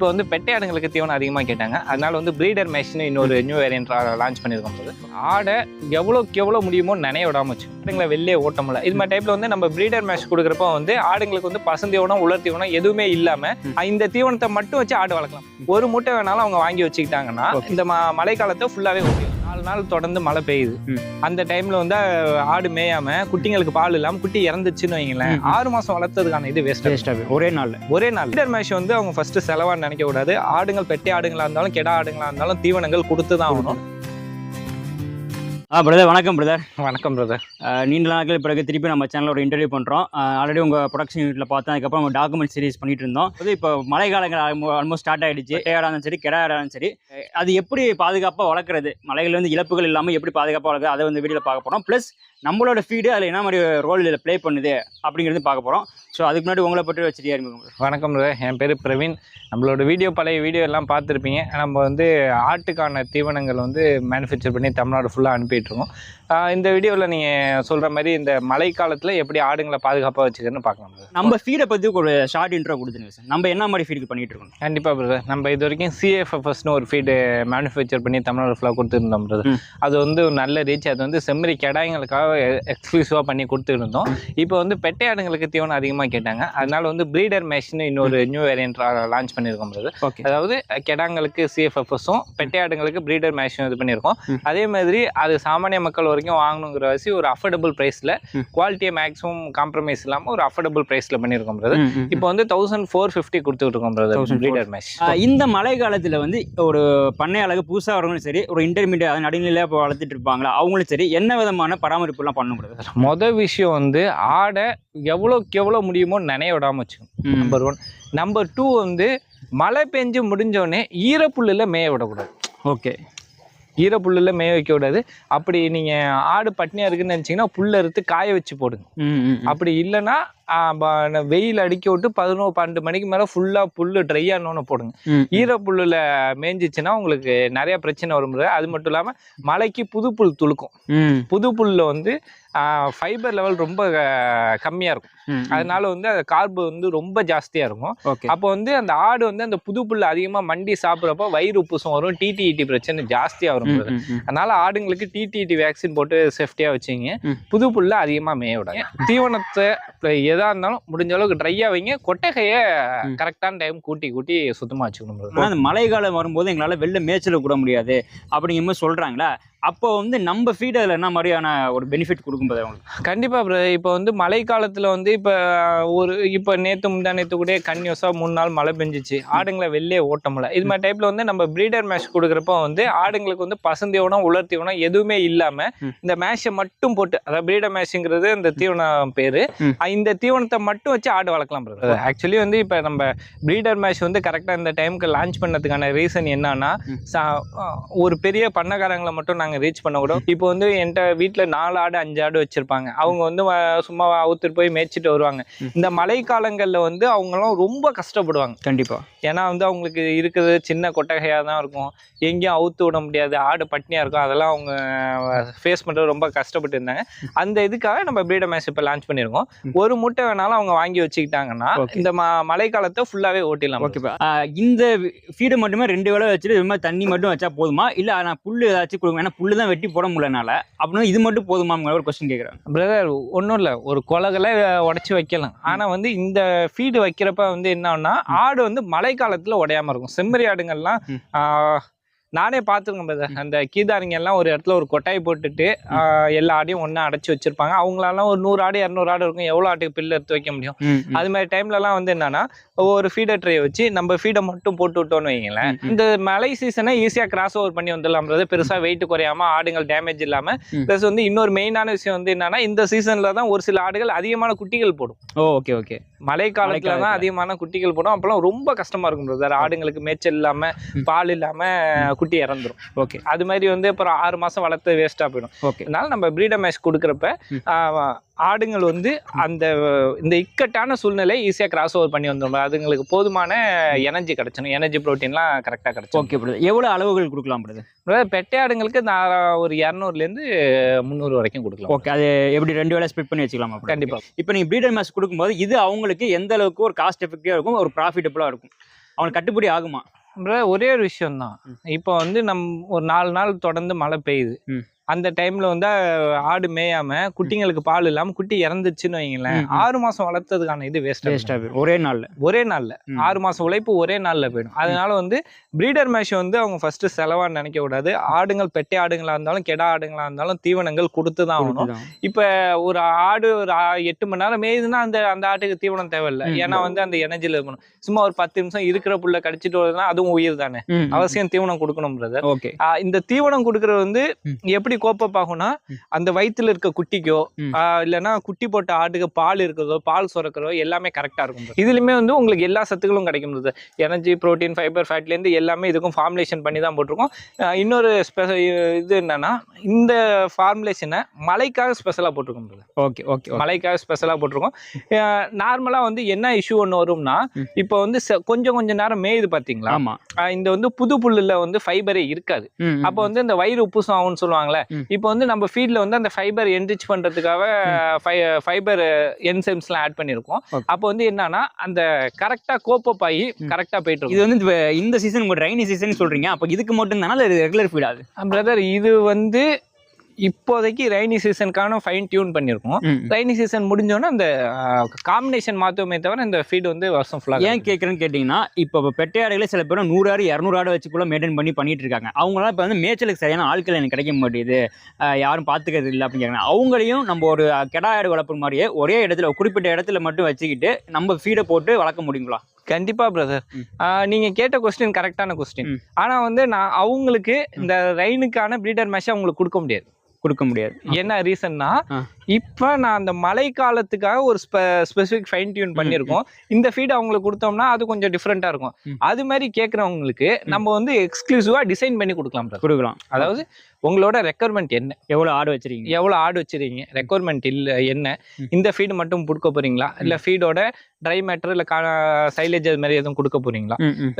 இப்போ வந்து பெட்டை ஆடுங்களுக்கு தீவனம் அதிகமாக கேட்டாங்க. அதனால வந்து ப்ரீடர் மெஷின் இன்னொரு நியூ வேரியன்ட் லான்ச் பண்ணியிருக்கோம் போது ஆடை எவ்வளோக்கு எவ்வளோ முடியுமோ நினைய விடாம வச்சு ஆடுங்களை வெளியே ஓட்ட முடியல. இது மாதிரி டைப்ல வந்து நம்ம ப்ரீடர் மேஷ் கொடுக்குறப்ப வந்து ஆடுங்களுக்கு வந்து பசந்தீவனம் உலர் தீவனம் எதுவுமே இல்லாம இந்த தீவனத்தை மட்டும் வச்சு ஆடு வளர்க்கலாம். ஒரு முட்டை வேணாலும் அவங்க வாங்கி வச்சுக்கிட்டாங்கன்னா இந்த மழைக்காலத்தை ஃபுல்லாகவே ஓட்டிடும் நாலு நாள் தொடர்ந்து மழை பெய்யுது. அந்த டைம்ல வந்து ஆடு மேயாம குட்டிங்களுக்கு பால் இல்லாம குட்டி இறந்துச்சுன்னு வைங்களேன். ஆறு மாசம் வளர்த்ததுக்கான இது வேஸ்ட் வேஸ்ட்டாக ஒரே நாளில். ஒரே நாள் லீடர் மேஷ் வந்து அவங்க ஃபர்ஸ்ட் செலவான்னு நினைக்க கூடாது ஆடுங்கள் பெட்டை ஆடுங்களா இருந்தாலும் கெடா ஆடுங்களா இருந்தாலும் தீவனங்கள் கொடுத்து தான் ஆகணும். ஆ பிரதர் வணக்கம் பிரதர் வணக்கம் பிரதர் நீண்ட நாட்கள் பிறகு திருப்பி நம்ம சேனலில் ஒரு இன்டர்வியூ பண்ணுறோம் ஆல்ரெடி உங்கள் ப்ரொடக்ஷன் யூனிட்டில் பார்த்தோம். அதுக்கப்புறம் உங்கள் டாக்குமெண்ட் சீரிஸ் பண்ணிட்டு இருந்தோம். அது இப்போ மழை காலங்கள் ஆல்மோஸ்ட் ஸ்டார்ட் ஆயிடுச்சு. ஏடா இருந்தாலும் சரி கெடா இருந்தாலும் சரி அது எப்படி பாதுகாப்பாக வளர்க்குறது? மலைகள் வந்து இழப்புகள் இல்லாமல் எப்படி பாதுகாப்பாக வளர்க்குறது? அதை வந்து வீடியோவில் பார்க்க போகிறோம் ப்ளஸ் நம்மளோட ஃபீடு அதில் என்ன மாதிரி ரோல் இதில் ப்ளே பண்ணுது அப்படிங்கிறது பார்க்க போகிறோம் ஸோ அதுக்கு முன்னாடி உங்களை பற்றி வச்சுட்டு அறிமுகம் வணக்கம் என் பேர் பிரவீன். நம்மளோட வீடியோ பழைய வீடியோ எல்லாம் பார்த்துருப்பீங்க. நம்ம வந்து ஆட்டுக்கான தீவனங்கள் வந்து மேனுஃபேக்சர் பண்ணி தமிழ்நாடு ஃபுல்லாக அனுப்பிட்டு இருக்கோம் ஆஹ் இந்த வீடியோவில் நீங்கள் சொல்கிற மாதிரி இந்த மழை காலத்தில் எப்படி ஆடுங்களை பாதுகாப்பாக வச்சுக்கன்னு பார்க்கலாம். நம்ம ஃபீடை பற்றி ஒரு ஷார்ட் இன்ட்ரோ கொடுத்துருங்க சார் நம்ம என்ன மாதிரி ஃபீடுக்கு பண்ணிட்டு இருக்கோம்? கண்டிப்பாக பிரதர் நம்ம இது வரைக்கும் சிஎஃப்எஃப்எஸ்னு ஒரு ஃபீடு மேனுஃபேக்சர் பண்ணி தமிழ்நாடு ஃபுல்லாக கொடுத்துருந்தோம் பிரதர். அது வந்து ஒரு நல்ல ரீச் அது வந்து செம்மறி கெடாயங்களுக்காக எக்ஸ்க்ளூசிவாக பண்ணி கொடுத்துருந்தோம். இப்போ வந்து பெட்டை ஆடுங்களுக்கு தீவனம் அதிகமாக கேட்டாங்க. அதனால வந்து ப்ரீடர் மெஷின் இன்னொரு நியூ வேரியன்ட் லான்ச் பண்ணியிருக்கோம் ஓகே அதாவது கெடாங்களுக்கு சிஎஃப்எஃப்எஸும் பெட்டை ஆடுங்களுக்கு ப்ரீடர் மேஷும் இது பண்ணியிருக்கோம். அதே மாதிரி அது சாமானிய மக்கள் வரைக்கும் வாங்கணுங்கிற வசி ஒரு அஃபோர்டபுள் ப்ரைஸில். குவாலிட்டியை மேக்ஸிமம் காம்ப்ரமைஸ் இல்லாமல் ஒரு அஃபோர்டபுள் ப்ரைஸில் பண்ணியிருக்கோம் இப்போ வந்து தௌசண்ட் ஃபோர் ஃபிஃப்டி கொடுத்துட்டு இருக்கோம் பிரதர் 1450. ப்ரீடர் மேஷ் இந்த மழை காலத்தில் வந்து ஒரு பண்ணை அழகு புதுசாக வரவங்களும் சரி ஒரு இன்டர்மீடியட் நடுநிலையாக வளர்த்துட்டு இருப்பாங்களா அவங்களும் சரி என்ன விதமான பராமரிப்புலாம் பண்ண முடியாது. மொதல் விஷயம் வந்து ஆடை எவ்வளோக்கு எவ்வளோ முடியுமோ நினைய விடாம வச்சுக்கணும். நம்பர் ஒன் நம்பர் டூ வந்து மழை பெஞ்சு முடிஞ்சோடனே ஈரப்புல்லில் மேய விடக்கூடாது. ஓகே ஈரப்புல்லில் மேய வைக்க கூடாது அப்படி நீங்கள் ஆடு பட்னியாக இருக்குன்னு நினச்சிங்கன்னா புல்லை அறுத்து காய வச்சு போடுங்க. அப்படி இல்லைன்னா வெயில் அடிக்க விட்டு பதினோரு பன்னெண்டு மணிக்கு மேலே ஃபுல்லாக புல்லு ட்ரை ஆனோன்னு போடுங்க. ஈரப்புல்லில் மேய்ஞ்சிச்சுன்னா உங்களுக்கு நிறைய பிரச்சனை வரும். அது மட்டும் இல்லாமல் மழைக்கு புது புல் துளுக்கும். புது புல்ல வந்து ஃபைபர் லெவல் ரொம்ப கம்மியாக இருக்கும். அதனால வந்து அது கார்பு வந்து ரொம்ப ஜாஸ்தியாக இருக்கும். அப்போ வந்து அந்த ஆடு வந்து அந்த புது புல் அதிகமாக மண்டி சாப்பிட்றப்போ வயிறு உப்புசம் வரும் டிடிஇடி பிரச்சனை ஜாஸ்தியாக வரும். அதனால ஆடுங்களுக்கு டிடிடி வேக்சின் போட்டு சேஃப்டியாக வச்சுங்க. புது புல்ல அதிகமாக மேய விடாங்க தீவனத்தை இப்ப எதா இருந்தாலும் முடிஞ்ச அளவுக்கு ட்ரையாக வைங்க. கொட்டகையை. கரெக்டான டைம் கூட்டி கூட்டி சுத்தமாக வச்சுக்கணும் அந்த மழை காலம் வரும்போது எங்களால் வெளில மேய்ச்சல் கூட முடியாது. அப்படிங்கிற மாதிரி சொல்கிறாங்களா அப்போ வந்து நம்ம ஃபீட் அதில் என்ன மாதிரியான ஒரு பெனிஃபிட் கொடுக்கும்போது அவங்களுக்கு? கண்டிப்பா ப்ரோ. இப்போ வந்து மழை காலத்துல வந்து இப்போ ஒரு இப்போ நேற்று முந்தா நேற்று கூட கன்யூஸாக மூணு நாள் மழை பெஞ்சிச்சு. ஆடுங்களை வெளியே ஓட்ட முடியல. இது மாதிரி டைப்ல வந்து நம்ம ப்ரீடர் மேஷ் கொடுக்குறப்ப வந்து ஆடுங்களுக்கு வந்து பசுந்தீவனம் உலர் தீவனம் எதுவுமே இல்லாம ம். இந்த மேஷை மட்டும் போட்டு அதாவது ப்ரீடர் மேஷுங்கிறது இந்த தீவனம் பேரு. இந்த தீவனத்தை மட்டும் வச்சு ஆடு வளர்க்கலாம் ப்ரோ ஆக்சுவலி வந்து இப்போ நம்ம ப்ரீடர் மேஷ் வந்து கரெக்டாக இந்த டைமுக்கு லான்ச் பண்ணதுக்கான ரீசன் என்னன்னா ஒரு பெரிய பண்ணக்காரங்களை மட்டும் நாங்கள் ரீச் பண்ண கூட இப்போ வந்து என்கிட்ட வீட்டில் நாலு ஆடு அஞ்சு ஆடு வச்சிருப்பாங்க. அவங்க வந்து சும்மா அவுத்துட்டு போய் மேய்ச்சிட்டு வருவாங்க. இந்த மழை காலங்களில் வந்து அவங்களாம் ரொம்ப கஷ்டப்படுவாங்க. கண்டிப்பாக ஏன்னா வந்து அவங்களுக்கு இருக்கிறது சின்ன கொட்டகையாக தான் இருக்கும். எங்கேயும் அவுத்து விட முடியாது. ஆடு பட்னியாக இருக்கும். அதெல்லாம் அவங்க ஃபேஸ் பண்ணுறது ரொம்ப கஷ்டப்பட்டு இருந்தாங்க. அந்த இதுக்காக நம்ம பிரீடர் மேட்ச் இப்போ லான்ச் பண்ணியிருக்கோம். ஒரு முட்டை வேணாலும் அவங்க வாங்கி வச்சுக்கிட்டாங்கன்னா. இந்த மழை காலத்தை ஃபுல்லாகவே ஓட்டிடலாம். ஓகேப்பா இந்த ஃபீடை மட்டுமே ரெண்டு வேளை வச்சுட்டு இது மாதிரி தண்ணி மட்டும் வச்சா போதுமா? இல்லை நான் புல் ஏதாச்சும் கொடுங்க ஏன்னா புல்லு தான் வெட்டி போட முடியலனால. அப்படின்னா இது மட்டும் போதுமாங்கிற ஒரு கொஸ்டின் கேட்குறேன் பிரதர் ஒன்றும் இல்லை. ஒரு குலகளை உடச்சி வைக்கலாம். ஆனால் வந்து இந்த ஃபீடு வைக்கிறப்ப வந்து என்னன்னா ஆடு வந்து மழை காலத்தில் உடையாம இருக்கும். செம்மறி ஆடுங்கள்லாம் நானே பார்த்துருக்கேன் அந்த கீதாரிங்க எல்லாம் ஒரு இடத்துல ஒரு கொட்டாய் போட்டுட்டு எல்லா ஆடையும் ஒன்றா அடைச்சி வச்சிருப்பாங்க. அவங்களாலாம் ஒரு நூறு ஆடு இரநூறு ஆடு இருக்கும். எவ்வளோ ஆட்டுக்கு பில்லு எடுத்து வைக்க முடியும்? அது மாதிரி டைம்லலாம் வந்து என்னன்னா ஒரு ஃபீடர் ட்ரே வச்சு நம்ம ஃபீடை மட்டும் போட்டு விட்டோம்னு வைங்களேன். இந்த மழை சீசனை ஈஸியாக கிராஸ் ஓவர் பண்ணி வந்துடலாம்ன்றது பெருசாக வெயிட் குறையாம ஆடுகள் டேமேஜ் இல்லாம. ம். ப்ளஸ் வந்து இன்னொரு மெயினான விஷயம் வந்து என்னன்னா இந்த சீசன்ல தான் ஒரு சில ஆடுகள் அதிகமான குட்டிகள் போடும். ஓகே ஓகே மழை காலத்துல. தான் அதிகமான குட்டிகள் போடும். அப்பெல்லாம் ரொம்ப கஷ்டமா இருக்கும் brother. ஆடுங்களுக்கு மேய்ச்சல் இல்லாம. பால் இல்லாம குட்டி இறந்துரும். ஓகே. அது மாதிரி வந்து அப்புறம் ஆறு மாசம் வளர்த்து வேஸ்டா போயிடும். ஓகே. அதனால நம்ம பிரீடர் மேஷ் கொடுக்குறப்ப ஆடுங்கள் வந்து அந்த இந்த இக்கட்டான சூழ்நிலை ஈஸியா கிராஸ் ஓவர் பண்ணி வந்துடும் அதுங்களுக்கு போதுமான எனர்ஜி கிடைச்சிடும் எனர்ஜி ப்ரோட்டீன்லாம் கரெக்டாக கிடைச்சிடும் ஓகே பிரதர் எவ்வளோ அளவுகள் கொடுக்கலாம் பிரதர் பெட்டை ஆடுங்களுக்கு நான் ஒரு இரநூறுலேருந்து முந்நூறு வரைக்கும் கொடுக்கலாம். ஓகே. அது எப்படி ரெண்டு வேளை ஸ்ப்ளிட் பண்ணி வச்சுக்கலாமா brother? கண்டிப்பா. இப்போ நீங்கள் ப்ரீடர் மேட்ச் கொடுக்கும்போது இது அவங்களுக்கு எந்த அளவுக்கு ஒரு காஸ்ட் எஃபெக்டிவாக இருக்கும் ஒரு ப்ராஃபிட்டபுளாக இருக்கும்? அவங்களுக்கு கட்டுப்படி ஆகுமா? ஒரே ஒரு விஷயம் தான் இப்போ வந்து நம் ஒரு நாலு நாள் தொடர்ந்து மழை பெய்யுது. அந்த டைம்ல வந்து ஆடு மேயாம குட்டிங்களுக்கு பால் இல்லாம குட்டி இறந்துச்சுன்னு வைங்களேன். ஆறு மாசம் வளர்த்ததுக்கான இது வேஸ்ட் வேஸ்டா ஒரே நாள்ல. ஒரே நாள்ல. ஆறு மாசம் உழைப்பு ஒரே நாள்ல போயிடும். அதனால வந்து பிரீடர் மேஷ் வந்து அவங்க ஃபர்ஸ்ட் செலவா நினைக்க கூடாது. ஆடுங்கள் பெட்டை ஆடுங்களா இருந்தாலும் கெடா ஆடுங்களா இருந்தாலும் தீவனங்கள் கொடுத்து தான் ஆகணும். இப்ப ஒரு ஆடு ஒரு எட்டு மணி நேரம் மேயுதுன்னா அந்த அந்த ஆட்டுக்கு தீவனம் தேவையில்லை. ஏன்னா வந்து அந்த எனர்ஜில இருக்கணும். சும்மா ஒரு பத்து நிமிஷம் இருக்கிற புல்ல கடிச்சிட்டு வருதுன்னா அதுவும் உயிர் தானே. அவசியம் தீவனம் கொடுக்கணும் பிரதர் இந்த தீவனம் கொடுக்கறது வந்து. எப்படி கோப்பப் ஆகும்னா. அந்த வயித்துல இருக்க குட்டிக்கோ இல்லைன்னா குட்டி போட்ட ஆட்டுக்கு பால் இருக்கிறதோ பால் சுரக்கிறதோ எல்லாமே கரெக்டா இருக்கும். இதுலயுமே வந்து உங்களுக்கு எல்லா சத்துக்களும் கிடைக்கும். எனர்ஜி புரோட்டீன் ஃபைபர் ஃபேட்ல இருந்து எல்லாமே இதுக்கும் ஃபார்முலேஷன் பண்ணி தான் போட்டிருக்கோம் இன்னொரு ஸ்பெஷ இது என்னன்னா இந்த ஃபார்முலேஷனை மழைக்காக ஸ்பெஷலா போட்டிருக்கோம். ஓகே ஓகே மழைக்காக ஸ்பெஷலாக போட்டிருக்கோம் நார்மலாக வந்து என்ன இஷ்யூ ஒன்று வரும்னா. இப்போ வந்து கொஞ்சம் கொஞ்சம் நேரம் மேயுது பார்த்தீங்களா இந்த வந்து புது புல்லுல வந்து ஃபைபரே இருக்காது. அப்போ வந்து இந்த வயிறு உப்புசம் ஆகும்னு சொல்லுவாங்கல்ல ம். இப்போ வந்து நம்ம ஃபீட்ல வந்து அந்த ஃபைபர் என்ரிச் பண்றதுக்காக ஃபைபர் என்சைம்ஸ்லாம் ஆட் பண்ணியிருக்கோம். Okay. அப்போ வந்து என்னன்னா அந்த கரெக்டா கோப்பப் ஆகி கரெக்டா போயிட்டு இது வந்து இந்த சீசன் ரைனி சீசன் சொல்றீங்க. அப்ப இதுக்கு மட்டும் தானே ரெகுலர் ஃபீட் ஆகுது? பிரதர் இது வந்து இப்போதைக்கு ரைனி சீசனுக்கான ஃபைன் டியூன் பண்ணியிருக்கோம். ரைனி சீசன் முடிஞ்சோன்னா அந்த காம்பினேஷன் மாற்றுவோமே தவிர இந்த ஃபீட் வந்து வருஷம் ஃபுல்லாக ஏன் கேட்குறேன்னு கேட்டிங்கன்னா இப்போ பெட்டை ஆடுகளே சில பேர் நூறு ஆடு இரநூறு ஆடு வச்சு கூட மெயின்டைன் பண்ணி பண்ணிட்டு இருக்காங்க. அவங்களாம் இப்போ வந்து மேய்ச்சலுக்கு சரியான ஆட்கள் எனக்கு கிடைக்க மாட்டேங்குது. அஹ் யாரும் பார்த்துக்கிறது இல்லை அப்படின்னு கேட்குறாங்க அவங்களையும் நம்ம ஒரு கெடா ஆடு வளர்ப்பு மாதிரியே ஒரே இடத்துல குறிப்பிட்ட இடத்துல மட்டும் வச்சுக்கிட்டு நம்ம ஃபீடை போட்டு வளர்க்க முடியுங்களா? கண்டிப்பா பிரதர். நீங்க கேட்ட கொஸ்டின் கரெக்டான கொஸ்டின். ஆனா வந்து நான் அவங்களுக்கு இந்த ரைனுக்கான பிரீடர் மேஷ் அவங்களுக்கு கொடுக்க முடியாது. கொடுக்க முடியாது. என்ன ரீசன்னா. இப்ப நான் அந்த மழை காலத்துக்காக ஒரு ஸ்பெசிபிக் ஃபைன் டியூன் பண்ணியிருக்கோம். இந்த ஃபீட் அவங்களுக்கு கொடுத்தோம்னா அது கொஞ்சம் டிஃப்ரெண்டா இருக்கும். அது மாதிரி கேட்கறவங்களுக்கு நம்ம வந்து எக்ஸ்க்ளூசிவா டிசைன் பண்ணி கொடுக்கலாம். கொடுக்கலாம். அதாவது உங்களோட ரெக்குவயர்மெண்ட் என்ன? எவ்வளோ ஆடு வச்சிருக்கீங்க? எவ்வளவு ஆடு வச்சிருக்கீங்க? ரெக்குவயர்மெண்ட் இல்ல என்ன. இந்த ஃபீடு மட்டும் கொடுக்க போறீங்களா? இல்ல ஃபீடோட ட்ரை மேட்டர் இல்ல சைலேஜ் அது மாதிரி எதுவும் கொடுக்க போறீங்களா?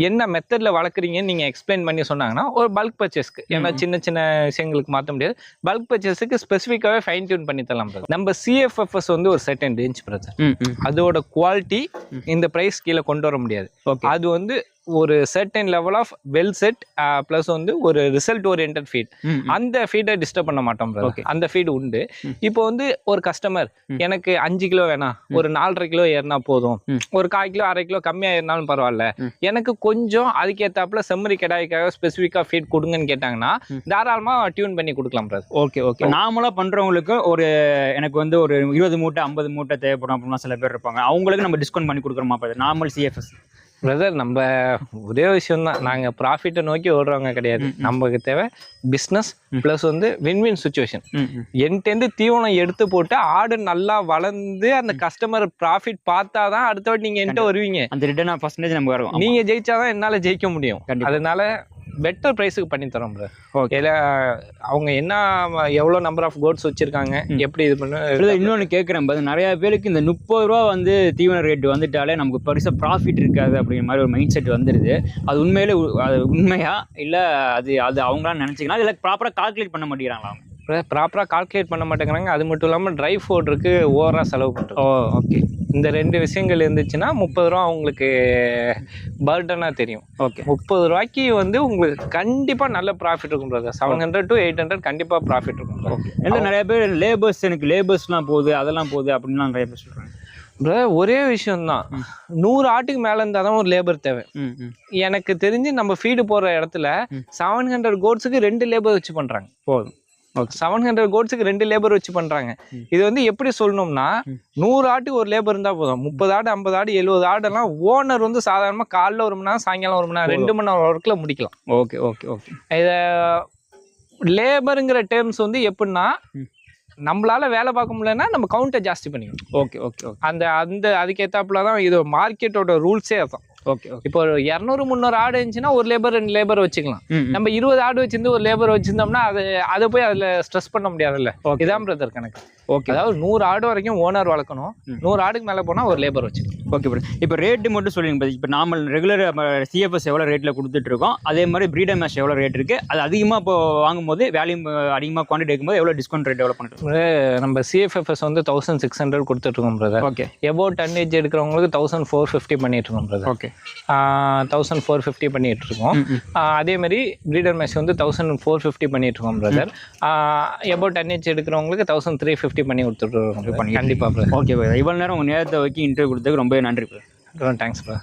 என்ன மெத்தட்ல வளர்க்குறீங்கன்னு நீங்க எக்ஸ்பிளைன் பண்ணி சொன்னாங்கன்னா ஒரு பல்க் பர்ச்சேஸ்க்கு ஏன்னா. சின்ன சின்ன விஷயங்களுக்கு மாத்த முடியாது. பல்க் பர்ச்சேஸ்க்கு ஸ்பெசிஃபிக்காவே ஃபைன் டியூன் பண்ணி தரலாம். நம்ம சிஎஃப்எஃப்எஸ் வந்து ஒரு செகண்ட் ரேஞ்ச் ம். அதோட குவாலிட்டி. இந்த பிரைஸ் கீழே கொண்டு வர முடியாது. அது வந்து ஒரு certain level of well set plus வந்து ஒரு ரிசல்ட் ஓரியன்ட் ஃபீட். அந்த ஃபீடை டிஸ்டர்ப் பண்ண மாட்டோம். அந்த ஃபீடு உண்டு. இப்போ வந்து ஒரு கஸ்டமர். எனக்கு அஞ்சு கிலோ வேணாம் ஒரு நாலரை கிலோ ஏறினா போதும். ஒரு கால் கிலோ அரை கிலோ கம்மியா ஏறினாலும் பரவாயில்ல. எனக்கு கொஞ்சம் அதுக்கேத்தாப்புல செம்மறி கடாய்க்காக ஸ்பெசிஃபிக்கா ஃபீட் கொடுங்கன்னு கேட்டாங்கன்னா ம். தாராளமா டியூன் பண்ணி கொடுக்கலாம். ஓகே ஓகே நார்மலாக பண்ணுறவங்களுக்கு ஒரு எனக்கு வந்து ஒரு இருபது மூட்டை ஐம்பது மூட்டை தேவைப்படும் அப்படின்னா சில பேர் இருப்பாங்க அவங்களுக்கு நம்ம டிஸ்கவுண்ட் பண்ணி கொடுக்குறோமா நார்மல் சிஎஃப்எஸ் பிரதர் நம்ம ஒரே விஷயம் தான் நாங்க ப்ராஃபிட்டை நோக்கி ஓடுறவங்க கிடையாது. நமக்கு தேவை பிஸ்னஸ். ப்ளஸ் வந்து வின் வின் சுச்சுவேஷன். என்கிட்டேருந்து தீவனம் எடுத்து போட்டு ஆடு நல்லா வளர்ந்து அந்த கஸ்டமர் ப்ராஃபிட் பார்த்தாதான் அடுத்த வாட்டி நீங்க என்கிட்ட வருவீங்க. அந்த ரிட்டர்ன் பர்சன்டேஜ் நமக்கு வரும் நீங்க ஜெயிச்சாதான் என்னால ஜெயிக்க முடியும். அதனால பெட்டர் ப்ரைஸுக்கு பண்ணி தரோம் ப்ரோ Okay. அவங்க என்ன எவ்வளோ நம்பர் ஆஃப் கோட்ஸ் வச்சிருக்காங்க. எப்படி இது பண்ணு இன்னொன்று கேட்குறேன் பாரு நிறைய பேருக்கு இந்த முப்பது ரூபா வந்து தீவன ரேட் வந்துட்டாலே நமக்கு பெருசாக ப்ராஃபிட் இருக்காது அப்படிங்கிற மாதிரி ஒரு மைண்ட் செட் வந்துடுது அது உண்மையிலே அது உண்மையா? இல்லை அது அது அவங்களா நினச்சிக்கலாம் இல்லை ப்ராப்பராக கால்குலேட் பண்ண மாட்டேங்கிறாங்களா ப்ராப்பராக கால்குலேட் பண்ண மாட்டேங்கிறாங்க. அது மட்டும் இல்லாமல் ட்ரை ஃபுட்ருக்கு ஓவராக செலவு பண்ணுறோம் ஓ ஓகே இந்த ரெண்டு விஷயங்கள் இருந்துச்சுன்னா முப்பது ரூபா உங்களுக்கு பர்டனாக தெரியும். ஓகே முப்பது ரூபாய்க்கு வந்து உங்களுக்கு கண்டிப்பாக நல்ல ப்ராஃபிட் இருக்கும் brother seven hundred to eight hundred கண்டிப்பாக ப்ராஃபிட் இருக்கும் brother. இல்லை நிறைய பேர் லேபர்ஸ் எனக்கு லேபர்ஸ்லாம் போகுது அதெல்லாம் போகுது அப்படின்லாம் நிறைய பேர் சொல்கிறாங்க பிரதர் ஒரே விஷயம்தான். நூறு ஆட்டுக்கு மேலே இருந்தால் தான் ஒரு லேபர் தேவை. எனக்கு தெரிஞ்சு நம்ம ஃபீடு போடுற இடத்துல. செவன் ஹண்ட்ரட் கோட்ஸுக்கு ரெண்டு லேபர் வச்சு பண்ணுறாங்க போதும். ஓகே செவன் ஹண்ட்ரட் கோட்ஸுக்கு ரெண்டு லேபர் வச்சு பண்ணுறாங்க. இது வந்து எப்படி சொல்லணும்னா. நூறு ஆட்டுக்கு ஒரு லேபர் இருந்தால் போதும். முப்பது ஆடு ஐம்பது ஆடு எழுபது ஆடெல்லாம் ஓனர் வந்து சாதாரணமாக காலைல ஒரு மணி நேரம் சாயங்காலம் ஒரு மணி நேரம் ரெண்டு மணி நேரம் ஒர்க்கில் முடிக்கலாம். Okay okay okay. இதை லேபருங்கிற டேர்ம்ஸ் வந்து எப்படின்னா. நம்மளால வேலை பார்க்க முடியலன்னா நம்ம கவுண்டை ஜாஸ்தி பண்ணிக்கணும். Okay okay okay. அந்த அந்த அதுக்கேற்றாப்புல தான் இது மார்க்கெட்டோட ரூல்ஸே அதான் ஓகே ஓகே இப்போ ஒரு இரநூறு முந்நூறு ஆடு இருந்துச்சுன்னா ஒரு லேபர் ரெண்டு லேபர் வச்சுக்கலாம். நம்ம இருபது ஆடு வச்சிருந்து ஒரு லேபர் வச்சிருந்தோம்னா அது அதை போய் அதில் ஸ்ட்ரெஸ் பண்ண முடியாதுல்ல. ஓகே இதான் பிரதர் கணக்கு. ஓகே அதாவது நூறு ஆடு வரைக்கும் ஓனர் வளர்க்கணும். நூறு ஆடுக்கு மேலே போனால் ஒரு லேபர் வச்சுக்கணும் ஓகே ப்ரோ இப்போ ரேட்டு மட்டும் சொல்லுங்க இப்போ நார்மல் ரெகுலர் சிஎஃப்எஸ் எவ்வளோ ரேட்டில் கொடுத்துட்டு இருக்கோம்? அதே மாதிரி பிரீடர் மேஷ் எவ்வளோ ரேட் இருக்குது அது அதிகமாக இப்போ வாங்கும்போது வேல்யூ அதிகமாக குவான்டிட்டி எடுக்கும்போது எவ்வளோ டிஸ்கவுண்ட் ரேட் எவ்வளோ பண்ணிட்டு நம்ம சிஎஃப்எஃப்எஸ் வந்து தௌசண்ட் சிக்ஸ் ஹண்ட்ரட் கொடுத்துட்ருக்கோம் பிரதர் ஓகே எபோ டன்னேஜ் எடுக்கிறவங்களுக்கு தௌசண்ட் ஃபோர் ஃபிஃப்டி பண்ணிட்டு இருக்கோம் brother okay thousand four fifty பண்ணிட்டு இருக்கோம் ஆஹ் அதே மாதிரி ப்ரீடர் மெஷ் வந்து தௌசண்ட் ஃபோர் ஃபிஃப்டி பண்ணிட்டு இருக்கோம் பிரதர் எபோ டென் ஹெச் எடுக்கிறவங்களுக்கு தௌசண்ட் த்ரீ ஃபிஃப்டி பண்ணி கொடுத்துட்ருக்கோம் கண்டிப்பாக ஓகே இவ்வளோ நேரம் உங்கள் நேரத்தை வைக்கி இன்டர்வியூ கொடுத்ததுக்கு ரொம்ப நன்றி. Thanks brother